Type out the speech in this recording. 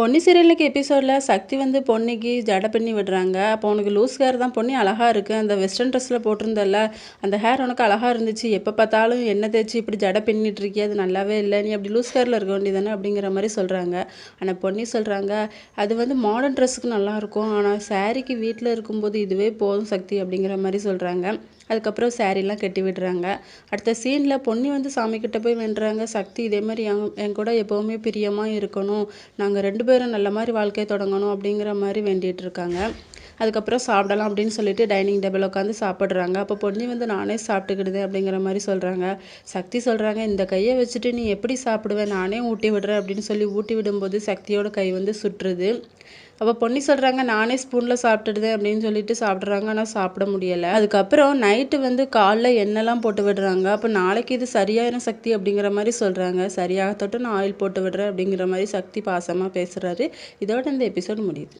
பொன்னி சீரியலுக்கு எபிசோடில் சக்தி வந்து பொன்னிக்கு ஜடை பண்ணி விடுறாங்க. அப்போ உனக்கு லூஸ் ஹேர் தான் பொன்னி அழகாக இருக்குது அந்த வெஸ்டர்ன் ட்ரெஸ்ஸில் போட்டிருந்தல அந்த ஹேர் உனக்கு அழகாக இருந்துச்சு. எப்போ பார்த்தாலும் எண்ணெய் தேய்ச்சி இப்படி ஜடை பின்னிட்டு இருக்கியே அது நல்லாவே இல்லை. நீ அப்படி லூஸ் ஹேரில் இருக்க வேண்டியதானே அப்படிங்கிற மாதிரி சொல்கிறாங்க ஆனால் பொன்னி சொல்கிறாங்க அது வந்து மாடர்ன் ட்ரெஸ்ஸுக்கு நல்லாயிருக்கும் ஆனால் சாரீக்கு வீட்டில் இருக்கும்போது இதுவே போதும் சக்தி அப்படிங்கிற மாதிரி சொல்கிறாங்க அதுக்கப்புறம் சாரீலாம் கட்டி விடுறாங்க. அடுத்த சீனில் பொன்னி வந்து சாமிக்கிட்ட போய் வென்றாங்க சக்தி இதே மாதிரி என் என் கூட எப்போவுமே பிரியமாக இருக்கணும். நாங்கள் ரெண்டு பேரும் நல்ல மாதிரி வாழ்க்கையை தொடங்கணும் அப்படிங்கிற மாதிரி வேண்டிகிட்டு இருக்காங்க. அதுக்கப்புறம் சாப்பிடலாம் அப்படின்னு சொல்லிட்டு டைனிங் டேபிள் உட்காந்து சாப்பிட்றாங்க. அப்போ பொண்ணு வந்து நானே சாப்பிட்டுக்கிடுதேன் அப்படிங்கிற மாதிரி சொல்கிறாங்க சக்தி சொல்கிறாங்க இந்த கையை வச்சுட்டு நீ எப்படி சாப்பிடுவேன் நானே ஊட்டி விடுறேன் அப்படின்னு சொல்லி ஊட்டி விடும்போது சக்தியோட கை வந்து சுற்றுது. அப்போ பொன்னி சொல்கிறாங்க நானே ஸ்பூனில் சாப்பிட்டுடுதேன் அப்படின்னு சொல்லிட்டு சாப்பிட்றாங்க. ஆனால் சாப்பிட முடியலை. அதுக்கப்புறம் நைட்டு வந்து காலில் எண்ணெய்லாம் போட்டு விடுறாங்க. அப்போ நாளைக்கு இது சரியான சக்தி அப்படிங்கிற மாதிரி சொல்கிறாங்க சரியாக தொட்டு நான் ஆயில் போட்டு விடுறேன் அப்படிங்கிற மாதிரி சக்தி பாசமாக பேசுகிறாரு இதோட இந்த எபிசோட் முடியுது.